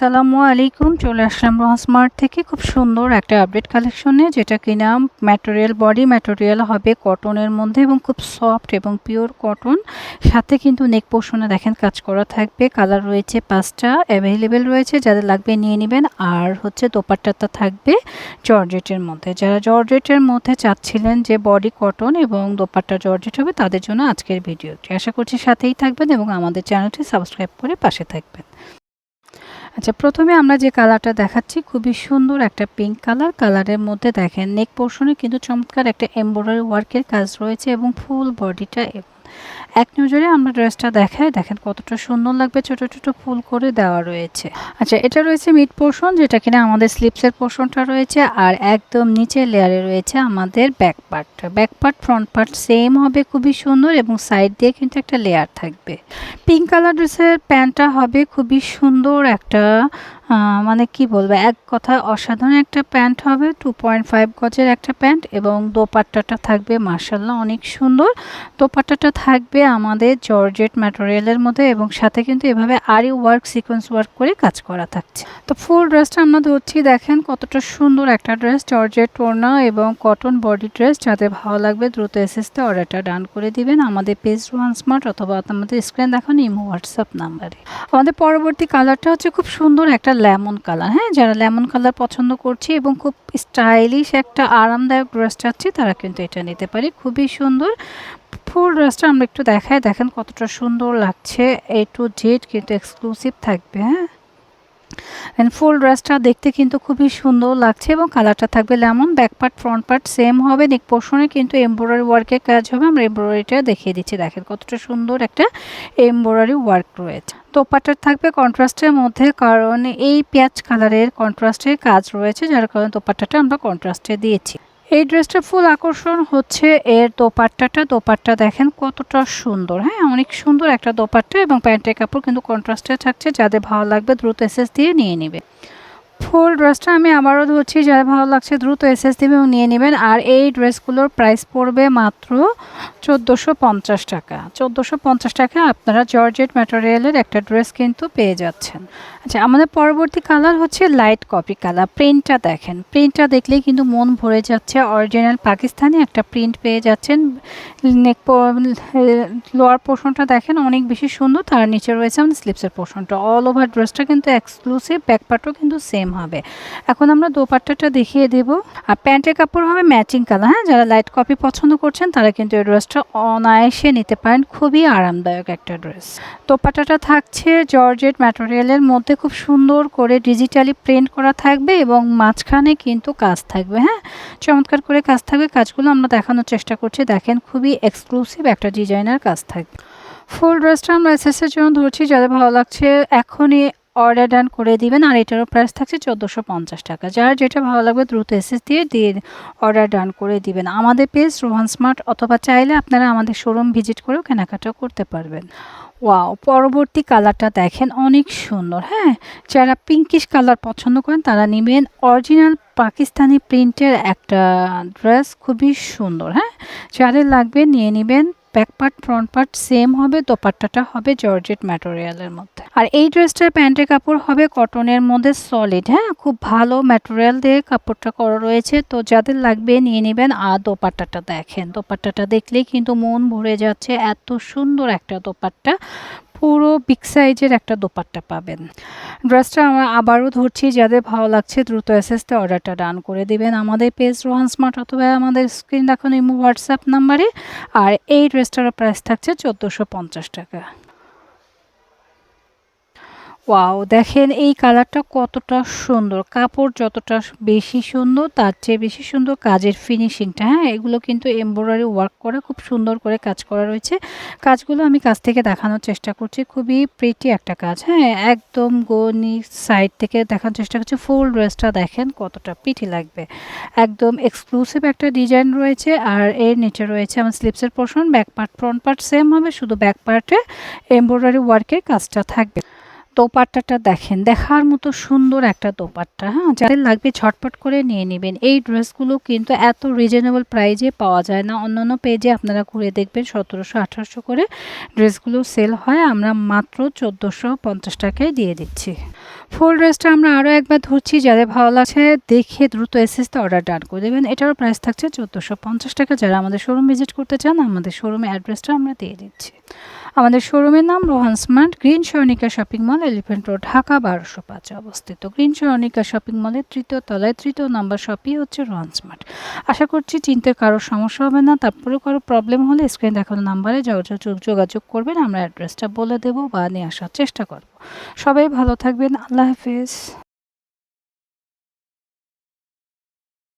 আসসালামু আলাইকুম। চলে আসলাম রহস্মার্ট থেকে খুব সুন্দর একটা আপডেট কালেকশনে যেটা কিনা ম্যাটেরিয়াল বডি ম্যাটেরিয়াল হবে কটনের মধ্যে এবং খুব সফট এবং পিওর কটন সাথে কিন্তু নেক পোর্শনে দেখেন কাজ করা থাকবে। কালার রয়েছে পাঁচটা অ্যাভেলেবেল রয়েছে, যাদের লাগবে নিয়ে নেবেন। আর হচ্ছে দোপাট্টাটা থাকবে জর্জেটের মধ্যে। যারা জর্জেটের মধ্যে চাচ্ছিলেন যে বডি কটন এবং দোপাট্টা জর্জেট হবে, তাদের জন্য আজকের ভিডিওটি। আশা করছি সাথেই থাকবেন এবং আমাদের চ্যানেলটি সাবস্ক্রাইব করে পাশে থাকবেন। আচ্ছা প্রথমে আমরা যে কালারটা দেখাচ্ছি, খুবই সুন্দর একটা পিঙ্ক কালার। কালারের মধ্যে দেখেন নেক পোর্শনে কিন্তু চমৎকার একটা এমব্রয়ডারি ওয়ার্কের কাজ রয়েছে এবং ফুল বডিটা এক নজরে আমরা ড্রেসটা দেখাই। দেখেন কতটা সুন্দর লাগবে। ছোট ছোট ফুল করে দেওয়া রয়েছে। আচ্ছা এটা রয়েছে মিড পোর্শন যেটা কিনা আমাদের স্লিপসের পোর্শনটা রয়েছে আর একদম নিচের লেয়ারে রয়েছে আমাদের ব্যাক পার্টটা back part front part same হবে, খুবই সুন্দর এবং সাইড দিয়ে কিন্তু একটা লেয়ার থাকবে। পিঙ্ক কালার ড্রেসের প্যান্টটা হবে খুবই সুন্দর একটা মানে কি বলব, এক কথায় অসাধারণ একটা প্যান্ট হবে। টু পয়েন্ট ফাইভ গজের একটা প্যান্ট এবং দোপাট্টাটা থাকবে মার্শাল্লাহ অনেক সুন্দর। দোপাট্টাটা থাকবে আমাদের জর্জেট ম্যাটেরিয়ালের মধ্যে এবং সাথে কিন্তু এভাবে আরি ওয়ার্ক, সিকোয়েন্স ওয়ার্ক করে কাজ করা থাকছে। তো ফুল ড্রেসটা আমরা ধরছি, দেখেন কতটা সুন্দর একটা ড্রেস, জর্জেট ওড়না এবং কটন বডি ড্রেস। যাদের ভালো লাগবে দ্রুত এসএসতে অর্ডারটা ডান করে দিবেন। আমাদের পেজ ওয়ান স্মার্ট অথবা আমাদের স্ক্রিন দেখান ইমো, হোয়াটসঅ্যাপ নাম্বারে। আমাদের পরবর্তী কালারটা হচ্ছে খুব সুন্দর একটা লেমন কালার হ্যাঁ? যারা লেমন কালার পছন্দ করছে এবং খুব স্টাইলিশ একটা আরামদায়ক ড্রেস চাচ্ছি, তারা কিন্তু এটা নিতে পারে। খুবই সুন্দর। ফুল ড্রেসটা আমরা একটু দেখাই। দেখেন কতটা সুন্দর লাগছে। এ টু জেড কিন্তু এক্সক্লুসিভ থাকবে হ্যাঁ? ফুল ড্রেসটা দেখতে কিন্তু খুবই সুন্দর লাগছে এবং কালারটা থাকবে lemon. Back part front part same হবে। নেক পোর্শনে কিন্তু এমব্রয়ডারি ওয়ার্কের কাজ হবে। আমরা এমব্রয়ডারিটা দেখিয়ে দিচ্ছি। দেখেন কতটা সুন্দর একটা এমব্রয়ডারি ওয়ার্ক রয়েছে। দোপাট্টার থাকবে কন্ট্রাস্টের মধ্যে, কারণ এই পেঁয়াজ কালারের কন্ট্রাস্টের কাজ রয়েছে, যার কারণে দোপাট্টাটা আমরা কন্ট্রাস্টে দিয়েছি। এই ড্রেসটা ফুল আকর্ষণ হচ্ছে এর দোপাট্টাটা। দোপাট্টা দেখেন কতটা সুন্দর। হ্যাঁ অনেক সুন্দর একটা দোপাট্টা এবং প্যান্টের কাপড় কিন্তু কন্ট্রাস্টে থাকছে। যাদের ভালো লাগবে দ্রুত এসএস দিয়ে নিয়ে নেবে। ফুল ড্রেসটা আমি আবারও ধরছি যাদের ভালো লাগছে দ্রুত এসএস দিবে এবং নিয়ে নেবেন। আর এই ড্রেসগুলোর প্রাইস পড়বে মাত্র চোদ্দোশো পঞ্চাশ টাকা। চোদ্দোশো পঞ্চাশ টাকা আপনারা জর্জেট ম্যাটেরিয়ালের একটা ড্রেস কিন্তু পেয়ে যাচ্ছেন। আচ্ছা আমাদের পরবর্তী কালার হচ্ছে লাইট কপি কালার। প্রিন্টটা দেখেন। প্রিন্টটা দেখলেই কিন্তু মন ভরে যাচ্ছে। অরিজিনাল পাকিস্তানি একটা প্রিন্ট পেয়ে যাচ্ছেন। নেক লোয়ার পোর্শনটা দেখেন, অনেক বেশি সুন্দর। তার নিচে রয়েছে আমাদের স্লিপসের পোর্শনটা অল ওভার ড্রেসটা কিন্তু এক্সক্লুসিভ ব্যাকপার্টও কিন্তু সেম হবে। এখন আমরা দোপাট্টাটা দেখিয়ে দেব। আর প্যান্টের কাপড় হবে ম্যাচিং কালার হ্যাঁ? যারা লাইট কপি পছন্দ করছেন, তারা কিন্তু এই ড্রেসটা অনায়াসে নিতে পারেন। খুবই আরামদায়ক একটা ড্রেস দোপাট্টাটা থাকছে জর্জেট ম্যাটেরিয়ালের মধ্যে। খুব সুন্দর করে ডিজিটালি প্রিন্ট করা থাকবে এবং মাঝখানে কিন্তু কাজ থাকবে হ্যাঁ? চমৎকার করে কাজ থাকবে। কাজগুলো আমরা দেখানোর চেষ্টা করছি। দেখেন, খুবই এক্সক্লুসিভ একটা ডিজাইনার কাজ থাকবে। ফুল ড্রেসটা আমরা এসএসের জন্য ধরছি। যাদের ভালো লাগছে, এখনই অর্ডার ডান করে দিবেন, আর এটারও প্রাইস থাকছে চোদ্দোশো পঞ্চাশ টাকা। যার যেটা ভালো লাগবে দ্রুত এসএস দিয়ে দিয়ে অর্ডার ডান করে দিবেন। আমাদের পেজ রোহান স্মার্ট অথবা চাইলে আপনারা আমাদের শোরুম ভিজিট করেও কেনাকাটা করতে পারবেন। ওয়াও পরবর্তী কালারটা দেখেন, অনেক সুন্দর হ্যাঁ? যারা পিঙ্কিশ কালার পছন্দ করেন, তারা নেবেন অরিজিনাল পাকিস্তানি প্রিন্টের একটা ড্রেস খুবই সুন্দর হ্যাঁ? যাদের লাগবে নিয়ে নেবেন back part front part same হবে, দোপাট্টাটা হবে জর্জেট ম্যাটেরিয়ালের মধ্যে। আর এই ড্রেসটার প্যান্টের কাপড় হবে কটনের মধ্যে সলিড হ্যাঁ? খুব ভালো ম্যাটেরিয়াল দিয়ে কাপড়টা করা রয়েছে। তো যাদের লাগবে নিয়ে নেবেন। আর দোপাট্টাটা দেখেন, দোপাট্টাটা দেখলেই কিন্তু মন ভরে যাচ্ছে। এত সুন্দর একটা দোপাট্টা। পুরো বিগ সাইজের একটা দোপাট্টা পাবেন। ড্রেসটা আমরা আবারও ধরছি, যাদের ভালো লাগছে দ্রুত এসএসতে অর্ডারটা ডান করে দিবেন আমাদের পেজ রোহান স্মার্ট অথবা আমাদের স্ক্রিন ইমো হোয়াটসঅ্যাপ নাম্বারে আর এই ড্রেসটার প্রাইস থাকছে চোদ্দোশো পঞ্চাশ টাকা। ওয়াও, দেখেন এই কালারটা কতটা সুন্দর। কাপড় যতটা বেশি সুন্দর, তার চেয়ে বেশি সুন্দর কাজের ফিনিশিংটা হ্যাঁ এগুলো কিন্তু এমব্রয়ডারি ওয়ার্ক করা, খুব সুন্দর করে কাজ করা রয়েছে। কাজগুলো আমি কাছ থেকে দেখানোর চেষ্টা করছি, খুবই প্রিটি একটা কাজ। হ্যাঁ একদম গনি সাইড থেকে দেখানোর চেষ্টা করছি ফুল ড্রেসটা দেখেন কতটা পিটি লাগবে। একদম এক্সক্লুসিভ একটা ডিজাইন রয়েছে, আর এর নিচে রয়েছে আমার স্লিপসের portion back part front part same হবে, শুধু ব্যাক পার্টে এমব্রয়ডারি ওয়ার্কের কাজটা থাকবে। দোপাট্টাটা দেখেন, দেখার মতো সুন্দর একটা দোপাট্টা হ্যাঁ? যাদের লাগবে ঝটপট করে নিয়ে নেবেন। এই ড্রেসগুলো কিন্তু এত রিজনেবল প্রাইজে পাওয়া যায় না। অন্যান্য পেজে আপনারা ঘুরে দেখবেন সতেরোশো, আঠারোশো করে ড্রেসগুলো সেল হয়। আমরা মাত্র চোদ্দোশো পঞ্চাশ টাকায় দিয়ে দিচ্ছি। ফুল ড্রেসটা আমরা আরও একবার ধরছি, যাদের ভালো লাগছে দেখে দ্রুত এসএসতে অর্ডার ডান করে দেবেন। এটারও প্রাইস থাকছে চোদ্দোশো পঞ্চাশ টাকা। যারা আমাদের শোরুম ভিজিট করতে চান, আমাদের শোরুমে অ্যাড্রেসটা আমরা দিয়ে দিচ্ছি। আমাদের শোরুমের নাম Rohan smart green সরণিকা shopping mall elephant road, Dhaka, বারোশো পাঁচে অবস্থিত। গ্রিন সরণিকা শপিং মলের তৃতীয় তলায় তৃতীয় নাম্বার শপই হচ্ছে রোহান স্মার্ট। আশা করছি চিনতে কারও সমস্যা হবে না, তারপরেও কারও প্রবলেম হলে স্ক্রিন দেখানো নাম্বারে যোগাযোগ যোগাযোগ করবেন, আমরা অ্যাড্রেসটা বলে দেবো বা নিয়ে আসার চেষ্টা করব। সবাই ভালো থাকবেন, আল্লাহ হাফিজ।